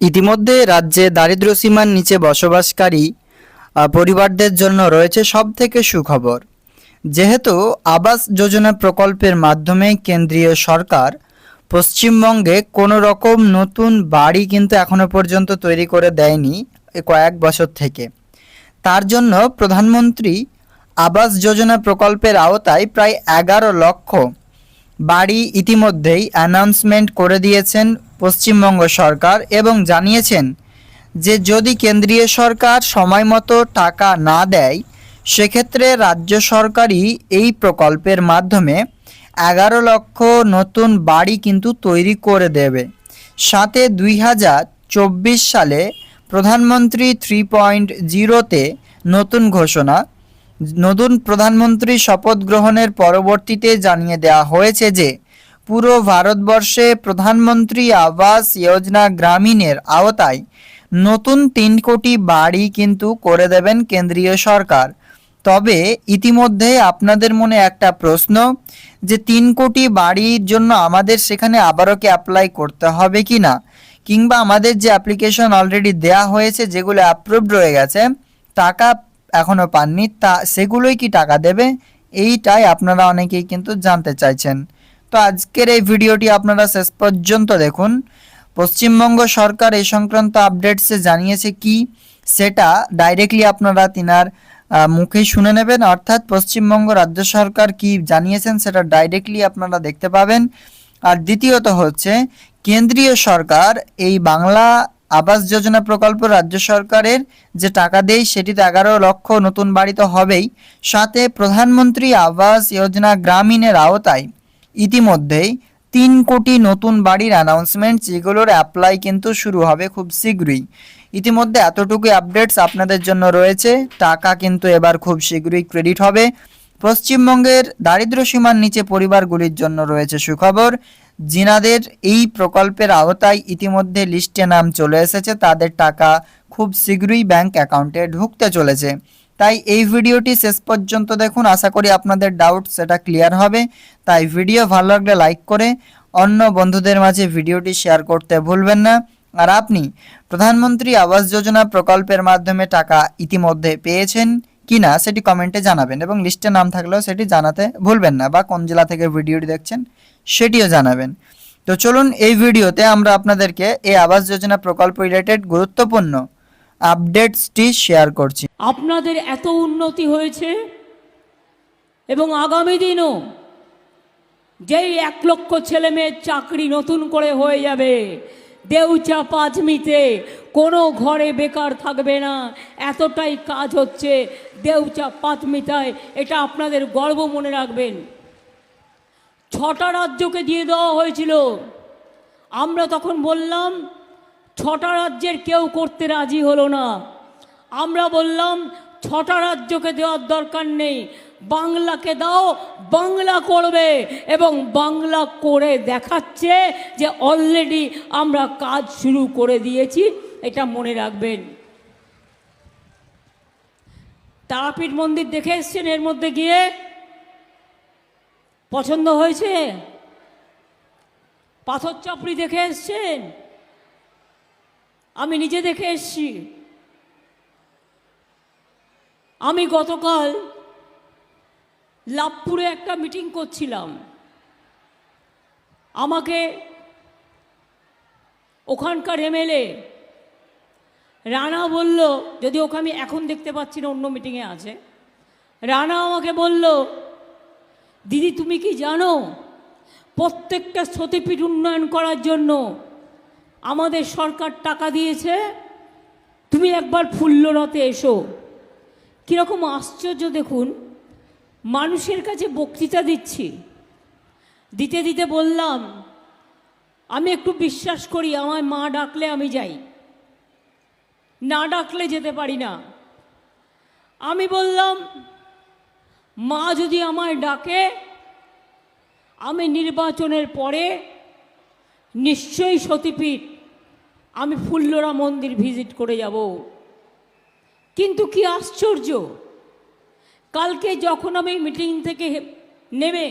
ইতিমধ্যে রাজ্যে দারিদ্র্যসীমার নিচে বসবাসকারী পরিবারদের জন্য রয়েছে সবথেকে সুখবর। যেহেতু আবাস যোজনা প্রকল্পের মাধ্যমে কেন্দ্রীয় সরকার পশ্চিমবঙ্গে কোনো রকম নতুন বাড়ি কিন্তু এখনও পর্যন্ত তৈরি করে দেয়নি কয়েক বছর থেকে। তার জন্য প্রধানমন্ত্রী আবাস যোজনা প্রকল্পের আওতায় প্রায় এগারো লক্ষ বাড়ি ইতিমধ্যেই অ্যানাউন্সমেন্ট করে দিয়েছেন পশ্চিমবঙ্গ সরকার এবং জানিয়েছেন যে যদি কেন্দ্রীয় সরকার সময় মতো টাকা না দেয়, সেক্ষেত্রে রাজ্য সরকারই এই প্রকল্পের মাধ্যমে এগারো লক্ষ নতুন বাড়ি কিন্তু তৈরি করে দেবে। সাথে দুই হাজার চব্বিশ সালে প্রধানমন্ত্রী থ্রি পয়েন্ট জিরোতে নতুন ঘোষণা নতুন প্রধানমন্ত্রী শপথ গ্রহণের পরবর্তীতে জানিয়ে দেওয়া হয়েছে যে, পুরো ভারতবর্ষে প্রধানমন্ত্রী আবাস যোজনা গ্রামীণের আওতায় নতুন তিন কোটি বাড়ি কিন্তু করে দেবেন কেন্দ্রীয় সরকার। তবে ইতিমধ্যে আপনাদের মনে একটা প্রশ্ন যে, তিন কোটি বাড়ির জন্য আমাদের সেখানে আবারও কি অ্যাপ্লাই করতে হবে কি না? কিংবা আমাদের যে অ্যাপ্লিকেশন অলরেডি দেয়া হয়েছে, যেগুলো অ্যাপ্রুভড রয়ে গেছে, টাকা এখনও পাননি, তা সেগুলোই কি টাকা দেবে? এইটাই আপনারা অনেকেই কিন্তু জানতে চাইছেন। তো আজকের এই ভিডিওটি আপনারা শেষ পর্যন্ত দেখুন। পশ্চিমবঙ্গ সরকার এই সংক্রান্ত আপডেটসে জানিয়েছে কি, সেটা ডাইরেক্টলি আপনারা তিনার মুখে শুনে নেবেন। অর্থাৎ পশ্চিমবঙ্গ রাজ্য সরকার কি জানিয়েছেন সেটা ডাইরেক্টলি আপনারা দেখতে পাবেন। আর দ্বিতীয়ত হচ্ছে, কেন্দ্রীয় সরকার এই বাংলা আবাস যোজনা প্রকল্প রাজ্য সরকারের যে টাকা দেয় সেটিতে এগারো লক্ষ নতুন বাড়ি তো হবেই। সাথে প্রধানমন্ত্রী আবাস যোজনা গ্রামীণের আওতায়। ইতিমধ্যেই তিন কোটি নতুন বাড়ির অ্যানাউন্সমেন্ট যেগুলোর অ্যাপ্লাই কিন্তু শুরু হবে খুব শীঘ্রই। ইতিমধ্যে এতটুকু আপডেটস আপনাদের জন্য রয়েছে। টাকা কিন্তু এবার খুব শীঘ্রই ক্রেডিট হবে। পশ্চিমবঙ্গের দারিদ্র্য সীমার নিচে পরিবারগুলির জন্য রয়েছে সুখবর। জিনাদের এই প্রকল্পের আওতায় ইতিমধ্যে লিস্টে নাম চলে এসেছে। তাদের টাকা খুব শীঘ্রই ব্যাংক অ্যাকাউন্টে ঢুকতে চলেছে। তাই এই ভিডিওটি শেষ পর্যন্ত দেখুন। আশা করি আপনাদের ডাউট সেটা ক্লিয়ার হবে। তাই ভিডিও ভালো লাগলে লাইক করে অন্য বন্ধুদের মাঝে ভিডিওটি শেয়ার করতে ভুলবেন না। আর আপনি প্রধানমন্ত্রী আবাস যোজনা প্রকল্পের মাধ্যমে টাকা ইতিমধ্যে পেয়েছেন। কিনা সেটি কমেন্টে জানাবেন এবং লিস্টে নাম থাকলেও সেটি জানাতে ভুলবেন না বা কোন জেলা থেকে ভিডিওটি দেখছেন সেটিও জানাবেন। তো চলুন এই ভিডিওতে আমরা আপনাদেরকে এই আবাস যোজনা প্রকল্প রিলেটেড গুরুত্বপূর্ণ আপডেটসটি শেয়ার করছি। আপনাদের এত উন্নতি হয়েছে এবং আগামী দিনও যেই এক লক্ষ ছেলে মেয়ের চাকরি নতুন করে হয়ে যাবে দেউচা পাঁচমিতে, কোনো ঘরে বেকার থাকবে না। এতটাই কাজ হচ্ছে দেউচা পাঁচমিতায়, এটা আপনাদের গর্ব মনে রাখবেন। ছটা রাজ্যকে দিয়ে দেওয়া হয়েছিল। আমরা তখন বললাম, ছটা রাজ্যের কেউ করতে রাজি হলো না। আমরা বললাম, ছটা রাজ্যকে দেওয়ার দরকার নেই। বাংলাকে দাও, বাংলা করবে। এবং বাংলা করে দেখাচ্ছে যে অলরেডি আমরা কাজ শুরু করে দিয়েছি। এটা মনে রাখবেন। তারাপীঠ মন্দির দেখে এসছেন, এর মধ্যে গিয়ে পছন্দ হয়েছে? পাথর চাপড়ি দেখে এসছেন? আমি নিজে দেখে এসছি। আমি গতকাল লাভপুরে একটা মিটিং করছিলাম। আমাকে ওখানকার এমএলএ রানা বলল যদি ওকে আমি এখন দেখতে পাচ্ছি না, অন্য মিটিংয়ে আছে। রানা আমাকে বলল, দিদি, তুমি কি জানো, প্রত্যেকটা সতীপীঠ উন্নয়ন করার জন্য আমাদের সরকার টাকা দিয়েছে? তুমি একবার ফুল্লরতে এসো। কীরকম আশ্চর্য দেখুন মানুষের কাছে বক্তৃতা দিচ্ছি। দিতে দিতে বললাম, আমি একটু বিশ্বাস করি আমার মা ডাকলে আমি যাই। না ডাকলে যেতে পারি না। আমি বললাম, মা যদি আমায় ডাকে, আমি নির্বাচনের পরে নিশ্চয়ই সতীপীঠ, আমি ফুল্লরা মন্দির ভিজিট করে যাব। কিন্তু কি আশ্চর্য! কালকে যখন আমি মিটিং থেকে নেমে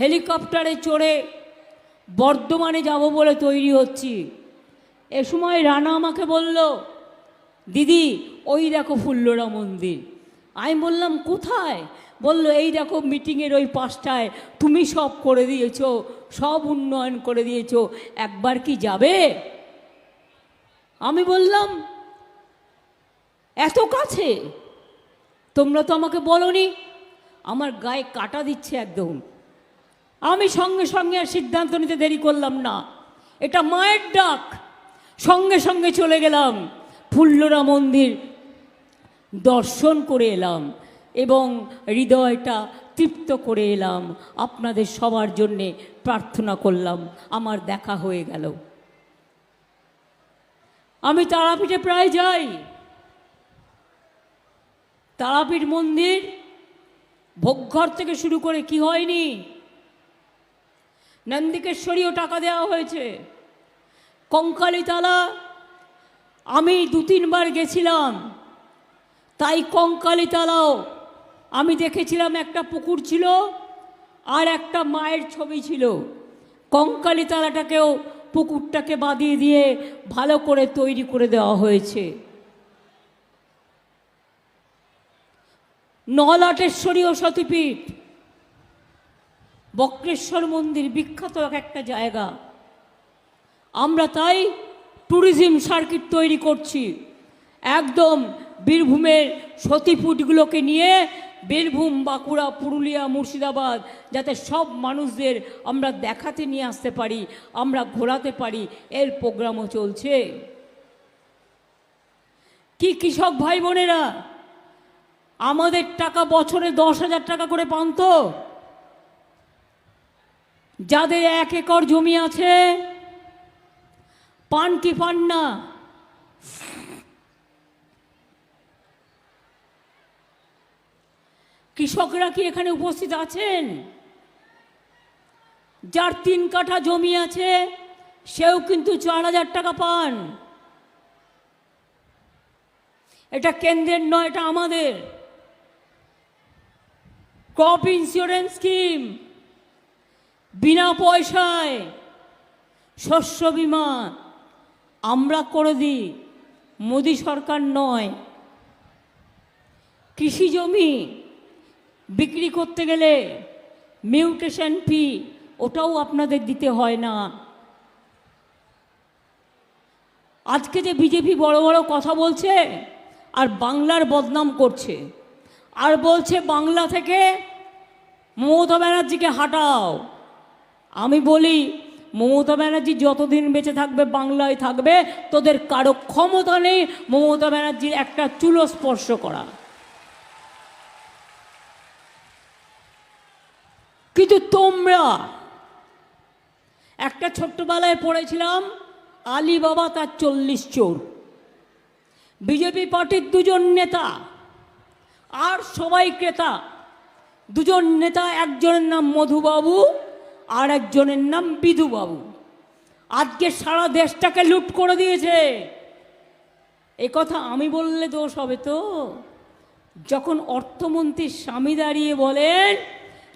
হেলিকপ্টারে চড়ে বর্ধমানে যাব বলে তৈরি হচ্ছি, এ সময় রানা আমাকে বলল, দিদি, ওই দেখো ফুল্লরা মন্দির। আমি বললাম, কোথায়? বলল, এই দেখো মিটিংয়ের ওই পাশটায়। তুমি সব করে দিয়েছ, সব উন্নয়ন করে দিয়েছ, একবার কি যাবে? আমি বললাম, এত কাছে? তোমরা তো আমাকে বলনি। আমার গায়ে কাটা দিচ্ছে একদম। আমি সঙ্গে সঙ্গে আর সিদ্ধান্ত নিতে দেরি করলাম না। এটা মায়ের ডাক। সঙ্গে সঙ্গে চলে গেলাম ফুল্লরা মন্দির। দর্শন করে এলাম এবং হৃদয়টা তৃপ্ত করে এলাম। আপনাদের সবার জন্যে প্রার্থনা করলাম। আমার দেখা হয়ে গেল। আমি তারাপীঠে প্রায় যাই। তারাপীঠ মন্দির ভোগঘর থেকে শুরু করে কি হয়নি? নন্দিকেশ্বরীও টাকা দেওয়া হয়েছে। কঙ্কালীতলা আমি দু তিনবার গেছিলাম। তাই কঙ্কালীতলাও আমি দেখেছিলাম একটা পুকুর ছিল আর একটা মায়ের ছবি ছিল। কঙ্কালীতলাটাকেও পুকুরটাকে বাঁধিয়ে দিয়ে ভালো করে তৈরি করে দেওয়া হয়েছে। নলাটেশ্বরী ও সতীপীঠ। বক্রেশ্বর মন্দির বিখ্যাত এক একটা জায়গা। আমরা তাই ট্যুরিজম সার্কিট তৈরি করছি। একদম বীরভূমের সতীপুটগুলোকে নিয়ে বীরভূম, বাঁকুড়া, পুরুলিয়া, মুর্শিদাবাদ, যাতে সব মানুষদের আমরা দেখাতে নিয়ে আসতে পারি, আমরা ঘোরাতে পারি, এর প্রোগ্রামও চলছে। কি কৃষক ভাই বোনেরা আমাদের টাকা বছরে দশ হাজার টাকা করে পান তো। যাদের এক একর জমি আছে, পান কি পান না? কৃষকরা কি এখানে উপস্থিত আছেন? যার তিন কাঠা জমি আছে, সেও কিন্তু চার হাজার টাকা পান। এটা কেন্দ্রের নয়, এটা আমাদের। ক্রপ ইন্স্যুরেন্স স্কিম, বিনা পয়সায় শস্য বিমা আমরা করে দিই, মোদি সরকার নয়। কৃষি জমি বিক্রি করতে গেলে মিউটেশন ফি, ওটাও আপনাদের দিতে হয় না। আজকে যে বিজেপি বড় বড় কথা বলছে আর বাংলার বদনাম করছে। আর বলছে, বাংলা থেকে মমতা ব্যানার্জিকে হাঁটাও। আমি বলি, মমতা ব্যানার্জি যতদিন বেঁচে থাকবে, বাংলায় থাকবে, তোদের কারও ক্ষমতা নেই মমতা ব্যানার্জির একটা চুলো স্পর্শ করা। কিন্তু তোমরা, একটা ছোট্টবেলায় পড়েছিলাম আলী বাবা তার চল্লিশ চোর। বিজেপি পার্টির দুজন নেতা আর সবাই ক্রেতা। দুজন নেতা, একজনের নাম মধুবাবু আর একজনের নাম বিধুবাবু। আজকে সারা দেশটাকে লুট করে দিয়েছে। এ কথা আমি বললে দোষ হবে তো। যখন অর্থমন্ত্রীর স্বামী দাঁড়িয়ে বলেন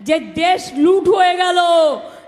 যে দেশ লুট হয়ে গেল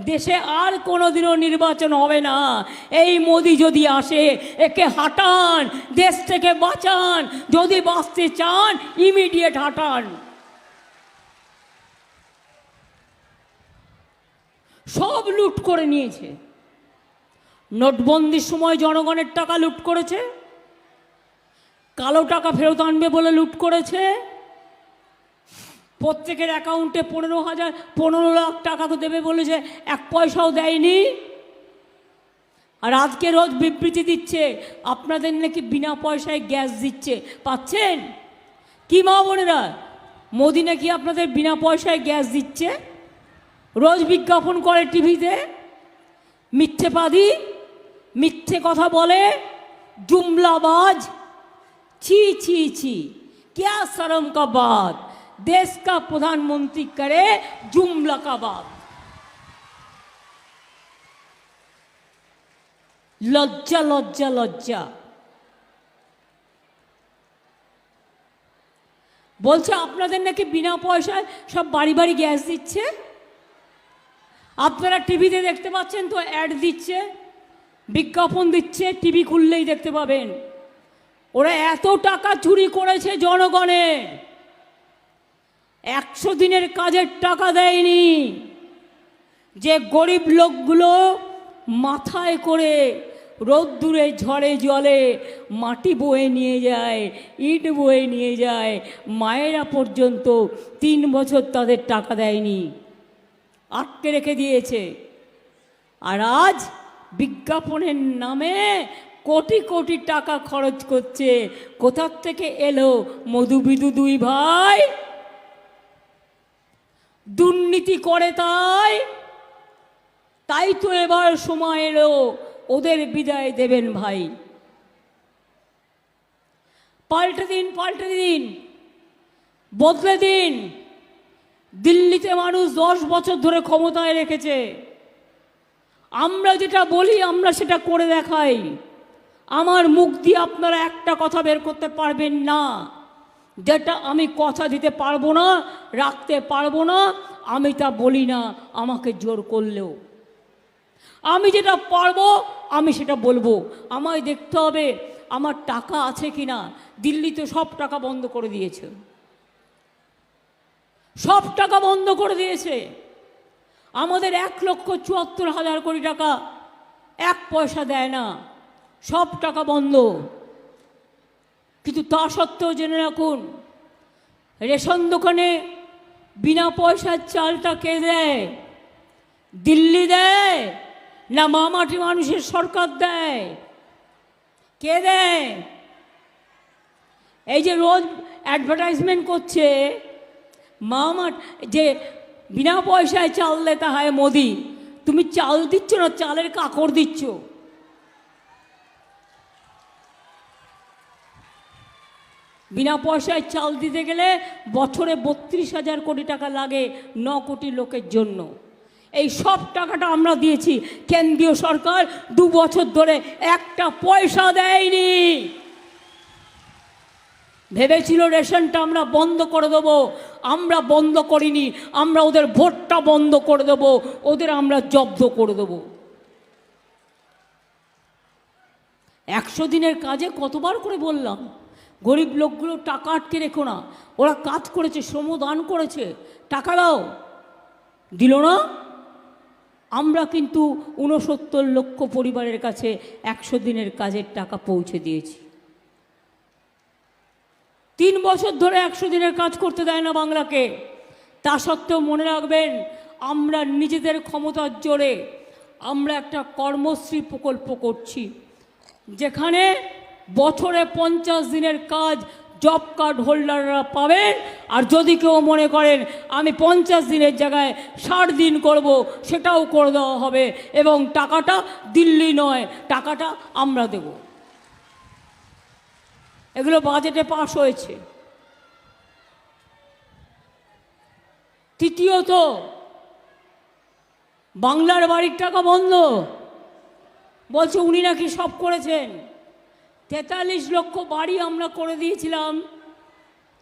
দেশে আর কোনোদিনও নির্বাচন হবে না। এই মোদি যদি আসে, একে হাঁটান, দেশ থেকে বাঁচান, যদি বাঁচতে চান ইমিডিয়েট হাঁটান। সব লুট করে নিয়েছে। নোটবন্দির সময় জনগণের টাকা লুট করেছে। কালো টাকা ফেরত আনবে বলে লুট করেছে। প্রত্যেকের অ্যাকাউন্টে পনেরো হাজার পনেরো লাখ টাকা তো দেবে বলেছে এক পয়সাও দেয়নি আর আজকে রোজ বিবৃতি দিচ্ছে আপনাদের নাকি বিনা পয়সায় গ্যাস দিচ্ছে পাচ্ছেন কি মা বোনেরা মোদি নাকি আপনাদের বিনা পয়সায় গ্যাস দিচ্ছে রোজ বিজ্ঞাপন করে টিভিতে মিথ্যেবাদী মিথ্যে কথা বলে জুমলাবাজ ছি ছি ছি क्या शर्म का बात देश का प्रधानमंत्री करे जुमला का बात লজ্জা লজ্জা লজ্জা বলছে আপনাদের নাকি বিনা পয়সায় সব বাড়ি বাড়ি গ্যাস দিচ্ছে আপনারা টিভিতে দেখতে পাচ্ছেন তো অ্যাড দিচ্ছে বিজ্ঞাপন দিচ্ছে টিভি খুললেই দেখতে পাবেন ওরা এত টাকা চুরি করেছে জনগণের একশো দিনের কাজের টাকা দেয়নি। যে গরিব লোকগুলো মাথায় করে রোদ্দুরে ঝড়ে জলে মাটি বয়ে নিয়ে যায়, ইট বয়ে নিয়ে যায়, মায়েরা পর্যন্ত তিন বছর তাদের টাকা দেয়নি। আটকে রেখে দিয়েছে। আর আজ বিজ্ঞাপনের নামে কোটি কোটি টাকা খরচ করছে। কোথার থেকে এলো মধুবিদু দুই ভাই? দুর্নীতি করে তাই তাই তো এবার সময় এলো ওদের বিদায় দেবেন ভাই। পাল্টে দিন পাল্টে দিন, বদলে দিন। দিল্লিতে মানুষ দশ বছর ধরে ক্ষমতায় রেখেছে। আমরা যেটা বলি, আমরা সেটা করে দেখাই। আমার মুখ দিয়ে আপনারা একটা কথা বের করতে পারবেন না। যেটা আমি কথা দিতে পারব না, রাখতে পারব না, আমি তা বলি না, আমাকে জোর করলেও। আমি যেটা পারব, আমি সেটা বলব। আমায় দেখতে হবে আমার টাকা আছে কি না দিল্লিতে সব টাকা বন্ধ করে দিয়েছে। সব টাকা বন্ধ করে দিয়েছে। আমাদের এক লক্ষ চুয়াত্তর হাজার কোটি টাকা এক পয়সা দেয় না। সব টাকা বন্ধ। কিন্তু তা সত্ত্বেও জেনে রাখুন, রেশন দোকানে বিনা পয়সার চালটা কে দেয়? দিল্লি দেয় না মামাটি মানুষের সরকার দেয়? কে দেয়? এই যে রোজ অ্যাডভার্টাইজমেন্ট করছে, মামা যে বিনা পয়সায় চাল দেতা হয় মোদি। তুমি চাল দিচ্ছ না, চালের কাকড় দিচ্ছ? বিনা পয়সায় চাল দিতে গেলে বছরে বত্রিশ হাজার কোটি টাকা লাগে ন কোটি লোকের জন্য। এই সব টাকাটা আমরা দিয়েছি। কেন্দ্রীয় সরকার দু বছর ধরে একটা পয়সা দেয়নি। ভেবেছিল রেশনটা আমরা বন্ধ করে দেবো। আমরা বন্ধ করিনি। আমরা ওদের ভোটটা বন্ধ করে দেবো। ওদের আমরা জব্দ করে দেবো। একশো দিনের কাজে কতবার করে বললাম? গরিব লোকগুলো টাকা আটকে রেখো না। ওরা কাজ করেছে শ্রম দান করেছে। টাকা দাও। দিল না? আমরা কিন্তু ঊনসত্তর লক্ষ পরিবারের কাছে একশো দিনের কাজের টাকা পৌঁছে দিয়েছি। তিন বছর ধরে একশো দিনের কাজ করতে দেয় না বাংলাকে। তা সত্ত্বেও মনে রাখবেন, আমরা নিজেদের ক্ষমতার জোরে আমরা একটা কর্মশ্রী প্রকল্প করছি। যেখানে বছরে পঞ্চাশ দিনের কাজ জব কার্ড হোল্ডাররা পাবেন। আর যদি কেউ মনে করেন, আমি পঞ্চাশ দিনের জায়গায় ষাট দিন করব, সেটাও করে দেওয়া হবে এবং টাকাটা দিল্লি নয়, টাকাটা আমরা দেব। এগুলো বাজেটে পাশ হয়েছে। তৃতীয়ত, বাংলার বাড়ির টাকা বন্ধ। বলছে উনি নাকি সব করেছেন। তেতাল্লিশ লক্ষ বাড়ি আমরা করে দিয়েছিলাম।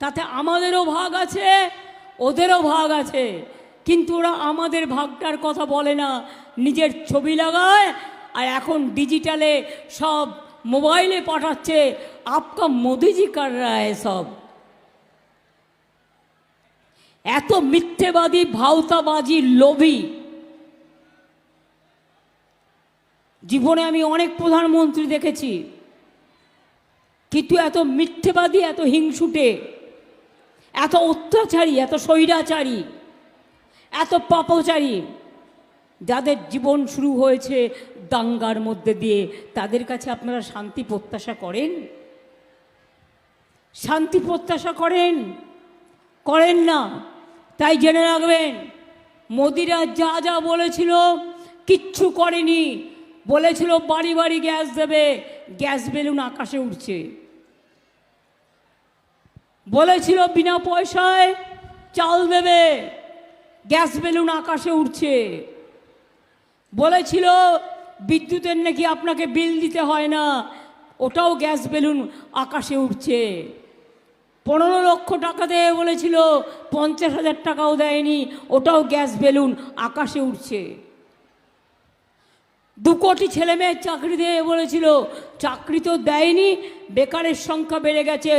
তাতে আমাদেরও ভাগ আছে, ওদেরও ভাগ আছে। কিন্তু ওরা আমাদের ভাগটার কথা বলে না। নিজের ছবি লাগায় আর এখন ডিজিটালে সব মোবাইলে পাঠাচ্ছে আপকা মোদিজি কার রায় সব। এত মিথ্যেবাদী, ভাওতাবাজি, লোভী। জীবনে আমি অনেক প্রধানমন্ত্রী দেখেছি। কিন্তু এত মিথ্যেবাদী, এত হিংসুটে, এত অত্যাচারী, এত স্বৈরাচারী, এত পাপচারী, যাদের জীবন শুরু হয়েছে দাঙ্গার মধ্যে দিয়ে, তাদের কাছে আপনারা শান্তি প্রত্যাশা করেন? শান্তি প্রত্যাশা করেন? করেন না। তাই জেনে রাখবেন, মোদিরা যা যা বলেছিল, কিচ্ছু করেনি। বলেছিল, বাড়ি বাড়ি গ্যাস দেবে, গ্যাস বেলুন আকাশে উঠছে বলেছিল বিনা পয়সায় চাল দেবে, গ্যাস বেলুন আকাশে উঠছে বলেছিল, বিদ্যুতের নাকি আপনাকে বিল দিতে হয় না, ওটাও গ্যাস বেলুন আকাশে উঠছে পনেরো লক্ষ টাকা দেয় বলেছিল, পঞ্চাশ হাজার টাকাও দেয়নি, ওটাও গ্যাস বেলুন আকাশে উঠছে দু কোটি ছেলে মেয়ের চাকরি দিয়ে বলেছিল, চাকরি তো দেয়নি, বেকারের সংখ্যা বেড়ে গেছে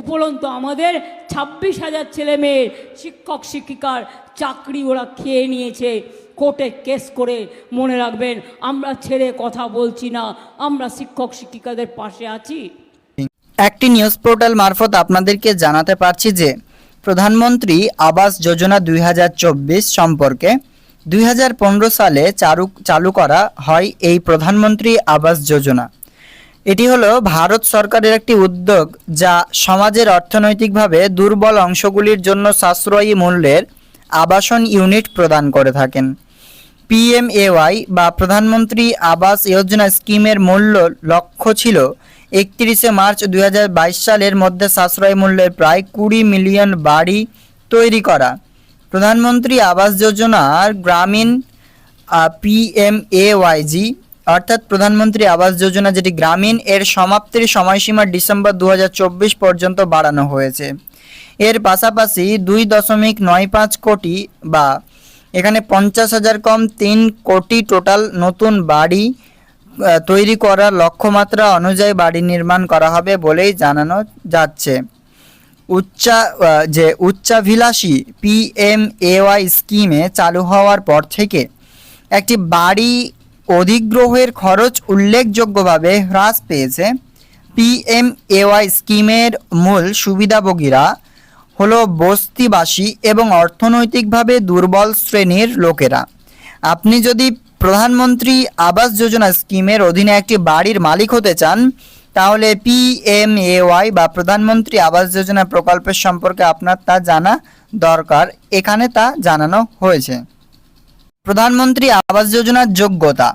উপরন্তু আমাদের ছাব্বিশ হাজার ছেলে মেয়ের শিক্ষক, শিক্ষিকার চাকরি ওরা খেয়ে নিয়েছে। কোর্টে কেস করে মনে রাখবেন, আমরা ছেড়ে কথা বলছি না, আমরা শিক্ষক, শিক্ষিকাদের পাশে আছি। একটি নিউজ পোর্টাল মারফত আপনাদেরকে জানাতে পারছি যে, প্রধানমন্ত্রী আবাস যোজনা দুই হাজার চব্বিশ সম্পর্কে দুই হাজার পনেরো সালে চালু চালু করা হয় এই প্রধানমন্ত্রী আবাস যোজনা। এটি হলো ভারত সরকারের একটি উদ্যোগ যা সমাজের অর্থনৈতিকভাবে দুর্বল অংশগুলির জন্য সাশ্রয়ী মূল্যের আবাসন ইউনিট প্রদান করে থাকেন। পিএমএওয়াই বা প্রধানমন্ত্রী আবাস যোজনা স্কিমের মূল্য লক্ষ্য ছিল একত্রিশে মার্চ দু হাজার বাইশ সালের মধ্যে সাশ্রয় মূল্যের প্রায় কুড়ি মিলিয়ন বাড়ি তৈরি করা। প্রধানমন্ত্রী আবাস যোজনার গ্রামীণ পিএমএওয়াইজি অর্থাৎ প্রধানমন্ত্রী আবাস যোজনা যেটি গ্রামীণ, এর সমাপ্তির সময়সীমা ডিসেম্বর দু হাজার চব্বিশ পর্যন্ত বাড়ানো হয়েছে। এর পাশাপাশি দুই দশমিক নয় পাঁচ কোটি বা এখানে পঞ্চাশ হাজার কম তিন কোটি টোটাল নতুন বাড়ি তৈরি করার লক্ষ্যমাত্রা অনুযায়ী বাড়ি নির্মাণ করা হবে বলেই জানানো যাচ্ছে। উচ্চা যে উচ্চাভিলাষী পিএমএওয়াই স্কিমে চালু হওয়ার পর থেকে একটি বাড়ি অধিগ্রহের খরচ উল্লেখযোগ্যভাবে হ্রাস পেয়েছে। পিএমএওয়াই স্কিমের মূল সুবিধাভোগীরা হলো বস্তিবাসী এবং অর্থনৈতিকভাবে দুর্বল শ্রেণির লোকেরা। আপনি যদি প্রধানমন্ত্রী আবাস যোজনা স্কিমের অধীনে একটি বাড়ির মালিক হতে চান, তাহলে পিএমএওয়াই বা প্রধানমন্ত্রী আবাস যোজনা প্রকল্পের সম্পর্কে আপনার তা জানা দরকার। এখানে তা জানানো হয়েছে। প্রধানমন্ত্রী আবাস যোজনার যোগ্যতা।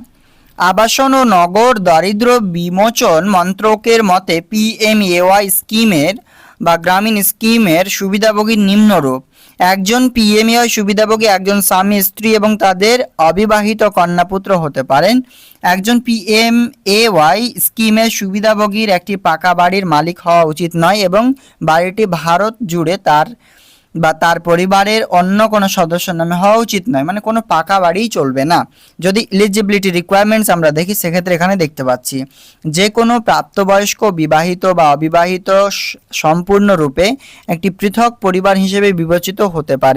আবাসন ও নগর দারিদ্র্য বিমোচন মন্ত্রকের মতে পিএমএওয়াই স্কিমের বা গ্রামীণ স্কিমের সুবিধাভোগী নিম্নরূপ। একজন পিএমএওয়াই সুবিধাভোগী, একজন স্বামী, স্ত্রী এবং তাদের অবিবাহিত কন্যাপুত্র হতে পারেন। একজন পিএমএওয়াই স্কিমের সুবিধাভোগীর একটি পাকা বাড়ির মালিক হওয়া উচিত নয় এবং বাড়িটি ভারত জুড়ে তার বা তার পরিবারের অন্য কোনো সদস্য নামে হওয়া উচিত নয়। মানে কোনো পাকা বাড়িই চলবে না। যদি এলিজিবিলিটি রিকোয়ারমেন্টস আমরা দেখি, সেক্ষেত্রে এখানে দেখতে পাচ্ছি, যে কোনো প্রাপ্তবয়স্ক, বিবাহিত বা অবিবাহিত সম্পূর্ণ সম্পূর্ণরূপে একটি পৃথক পরিবার হিসেবে বিবেচিত হতে পারে।